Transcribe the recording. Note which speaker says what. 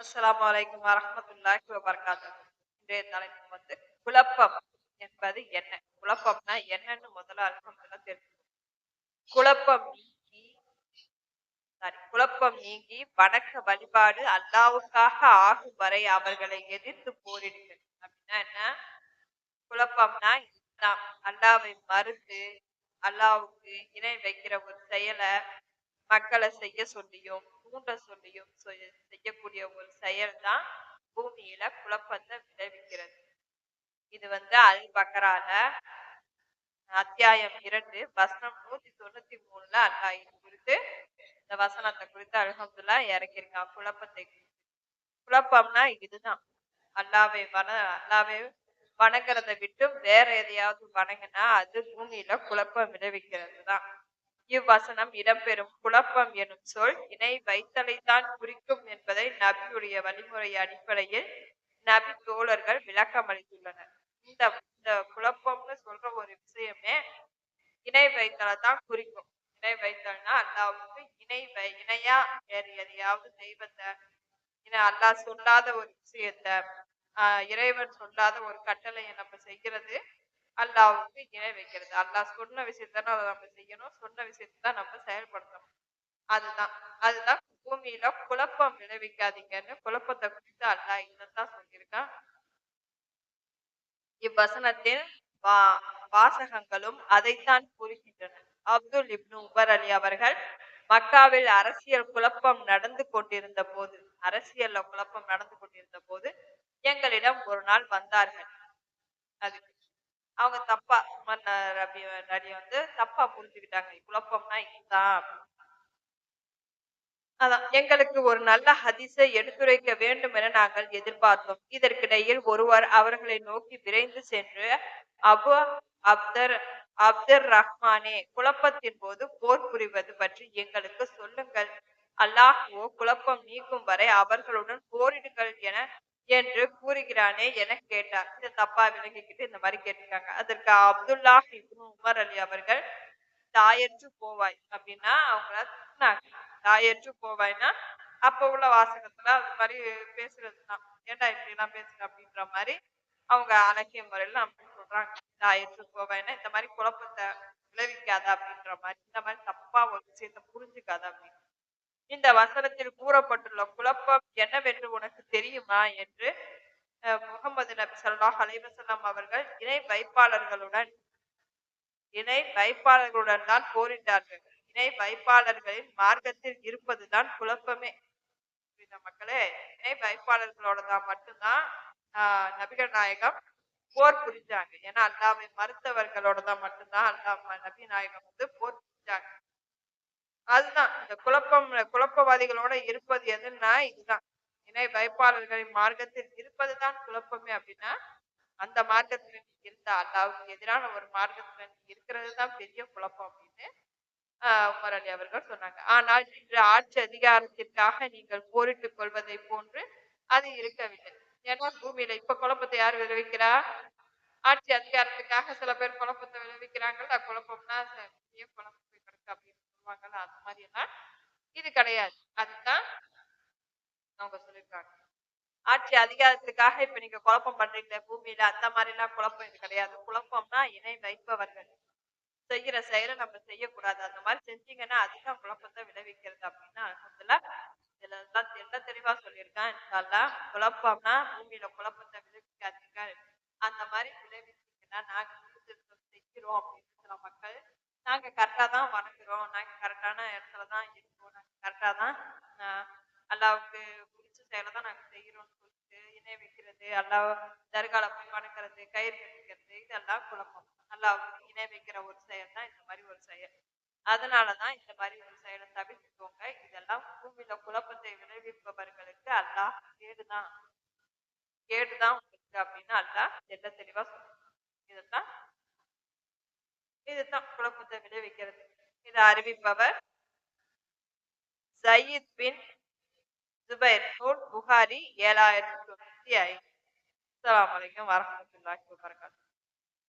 Speaker 1: அஸ்லாம் வலைக்கம் வரஹ்மத்துல்லாஹி வபரகாத்துஹு இன்றைய தலைப்பு வந்து குழப்பம் என்பது என்ன? குழப்பம்னா என்னன்னு முதல்ல அல்ஹம்துலில்லாஹ் தெரிஞ்சுக்கணும். குழப்பம் நீங்கி சாரி குழப்பம் நீங்கி வணக்க வழிபாடு அல்லாவுக்காக ஆகும் வரை அவர்களை எதிர்த்து போரிடுங்கள். அப்படின்னா என்ன? குழப்பம்னா இதுதான் அல்லாவை மறுத்து அல்லாவுக்கு இணை வைக்கிற ஒரு செயலை மக்களை செய்ய சொல்லியும் தூண்ட சொல்லியும் செய்யக்கூடிய ஒரு செயல் தான் பூமியில குழப்பத்தை விளைவிக்கிறது. இது வந்து அல் பக்கரால அத்தியாயம் இரண்டு வசனம் நூத்தி தொண்ணூத்தி மூணுல அல்லா இது குறித்து இந்த வசனத்தை குறித்து அல்ஹம்துல்லா இறக்கியிருக்கான். குழப்பத்தை குழப்பம்னா இதுதான். அல்லாவை வன அல்லாவை வணங்குறதை விட்டு வேற எதையாவது வணங்கினா அது பூமியில குழப்பம் விளைவிக்கிறது தான் இவ்வசனம் இடம்பெறும். குழப்பம் எனும் சொல் இணை வைத்தலைத்தான் குறிக்கும் என்பதை நபியுடைய வழிமுறை அடிப்படையில் நபி தோழர்கள் விளக்கம் அளித்துள்ளனர் இந்த இந்த குழப்பம்னு சொல்ற ஒரு விஷயமே இணை வைத்தலை தான் குறிக்கும். இணை வைத்தல்னா அல்லாவுக்கு இணை வை இணையா வேறு எதையாவது தெய்வத்தை இன அல்லாஹ் சொல்லாத ஒரு விஷயத்த ஆஹ் இறைவன் சொல்லாத ஒரு கட்டளையை நம்ம செய்கிறது அல்லாவுக்கு இணை வைக்கிறது. அல்லாஹ் சொன்ன விஷயத்தான அதை நம்ம செய்யணும். சொன்ன விஷயத்தான் நம்ம செயல்படுத்தணும். அதுதான். அதுதான் பூமியில குழப்பம் விளைவிக்காதீங்கன்னு குழப்பத்தை குறித்து அல்லாஹ் இதைத்தான் சொல்லியிருக்கான். இவ்வசனத்தில் வா வாசகங்களும் அதைத்தான் கூறுகின்றன அப்துல் இப்னு உபர் அலி அவர்கள் மக்காவில் அரசியல் குழப்பம் நடந்து கொண்டிருந்த போது அரசியல்ல குழப்பம் நடந்து கொண்டிருந்த போது எங்களிடம் ஒரு நாள் வந்தார்கள். அதுக்கு அவங்க தப்பா உமர் ரபி ரடி வந்து தப்பா புரிஞ்சுக்கிட்டாங்க. குழப்பம்னா இதுதான். அதான் எங்களுக்கு ஒரு நல்ல ஹதிசை எடுத்துரைக்க வேண்டும் என நாங்கள் எதிர்பார்த்தோம். இதற்கிடையில் ஒருவர் அவர்களை நோக்கி விரைந்து சென்று அபு அப்தர் அப்தர் ரஹ்மானே குழப்பத்தின் போது போர் புரிவது பற்றி எங்களுக்கு சொல்லுங்கள். அல்லாஹுவோ குழப்பம் நீக்கும் வரை அவர்களுடன் போரிடுங்கள் என என்று கூறுகிறானே என கேட்டார். இதை தப்பா விலகிக்கிட்டு இந்த மாதிரி கேட்டிருக்காங்க. அதற்கு அப்துல்லா உமர் அலி அவர்கள் தாயற்று போவாய் அப்படின்னா அவங்கள திட்டினாங்க. தாயற்று போவாய்னா அப்ப உள்ள வாசகத்துல அது மாதிரி பேசுறதுதான். ஏன்டா இப்படி எல்லாம் பேசுற? அப்படின்ற மாதிரி அவங்க அழகிய முறையில அப்படி சொல்றாங்க. தாயற்று போவாய்னா இந்த மாதிரி குழப்பத்தை விளைவிக்காத அப்படின்ற மாதிரி. இந்த மாதிரி தப்பா ஒரு விஷயத்த புரிஞ்சுக்காத அப்படின்னு. இந்த வசனத்தில் கூறப்பட்டுள்ள குழப்பம் என்னவென்று உனக்கு தெரியுமா? என்று முகமது நபி ஸல்லல்லாஹு அலைஹி அவர்கள் இணை வைப்பாளர்களுடன் இணை வைப்பாளர்களுடன் தான் போரிட்டார்கள். இணை வைப்பாளர்களின் மார்க்கத்தில் இருப்பதுதான் குழப்பமே. மக்களே? இணை வைப்பாளர்களோட தான் மட்டும்தான் ஆஹ் நபிகள் நாயகம் போர் புரிஞ்சாங்க. ஏன்னா அல்லாமை மறுத்தவர்களோட தான் மட்டும்தான் அல்லாம நபி நாயகம் வந்து போர் புரிஞ்சாங்க. அதுதான் இந்த குழப்பம் குழப்பவாதிகளோட இருப்பது எதுன்னா இதுதான். இணை வைப்பாளர்களின் மார்க்கத்தில் இருப்பதுதான் குழப்பமே அப்படின்னா அந்த மார்க்கத்துல நீங்க இருந்தா அல்லாவுக்கு எதிரான ஒரு மார்க்கத்துல நீ இருக்கிறது தான் பெரிய குழப்பம் அப்படின்னு உமர் அலி அவர்கள் சொன்னாங்க. ஆனால் இன்று ஆட்சி அதிகாரத்திற்காக நீங்கள் போரிட்டுக் கொள்வதை போன்று அது இருக்கவில்லை. ஏன்னா பூமியில இப்ப குழப்பத்தை யார் விளைவிக்கிறா? ஆட்சி அதிகாரத்துக்காக சில பேர் குழப்பத்தை விளைவிக்கிறாங்கல்ல குழப்பம்னா பெரிய குழப்பம் கிடக்கு அப்படின்னு சொல்லுவாங்கல்ல அந்த மாதிரி எல்லாம் இது கிடையாது. அதுதான் அவங்க சொல்லியிருக்காங்க ஆட்சி அதிகாரத்துக்காக இப்ப நீங்க குழப்பம் பண்றீங்களே பூமியில அந்த மாதிரி எல்லாம் குழப்பம் இது கிடையாது. குழப்பம்னா இணை வைப்பவர்கள். செய்கிற செயலை நம்ம செய்யக்கூடாது. அந்த மாதிரி செஞ்சீங்கன்னா அதுதான் குழப்பத்தை விளைவிக்கிறது அப்படின்னா அல்ஹம்துலில்லாஹ் இதுல எல்லாம் தெல்ல தெளிவா சொல்லியிருக்கான். இன்ஷால்லா குழப்பம்னா பூமியில குழப்பத்தை விளைவிக்காதீங்க. அந்த மாதிரி விளைவிச்சீங்கன்னா நாங்க செய்கிறோம் அப்படின்னு சில மக்கள் நாங்க கரெக்டா தான் வணங்குறோம். நாங்க கரெக்டான இடத்துல தான் இருக்கோம். நாங்க கரெக்டா தான் ஆஹ் அல்லாவுக்கு பிடிச்ச செயலை தான் நாங்க செய்யறோம்னு சொல்லிட்டு இணை வைக்கிறது அல்லாஹ் தர்கால போய் வணங்குறது கயிறு கட்டிக்கிறது இதெல்லாம் குழப்பம். அல்லாவுக்கு இணை வைக்கிற ஒரு செயல் தான் இந்த மாதிரி ஒரு செயல். அதனாலதான் இந்த மாதிரி ஒரு செயலை தவிர்த்துக்கோங்க. இதெல்லாம் பூமியில குழப்பத்தை விளைவிப்பவர்களுக்கு அல்லாஹ் கேடுதான் கேடுதான் உங்களுக்கு அப்படின்னு அல்லாஹ் தெல்ல தெளிவா சொல்லுவாங்க இதுதான் இதுதான் குழப்பத்தை விளைவிக்கிறது. இதை அறிவிப்பவர் சயீத் பின் ஜுபைர் நூல் புகாரி ஏழாயிரத்தி தொண்ணூத்தி ஐந்து. அஸ்லாம் வலைக்கம் வரமத்துல்லாஹி வரகாத்து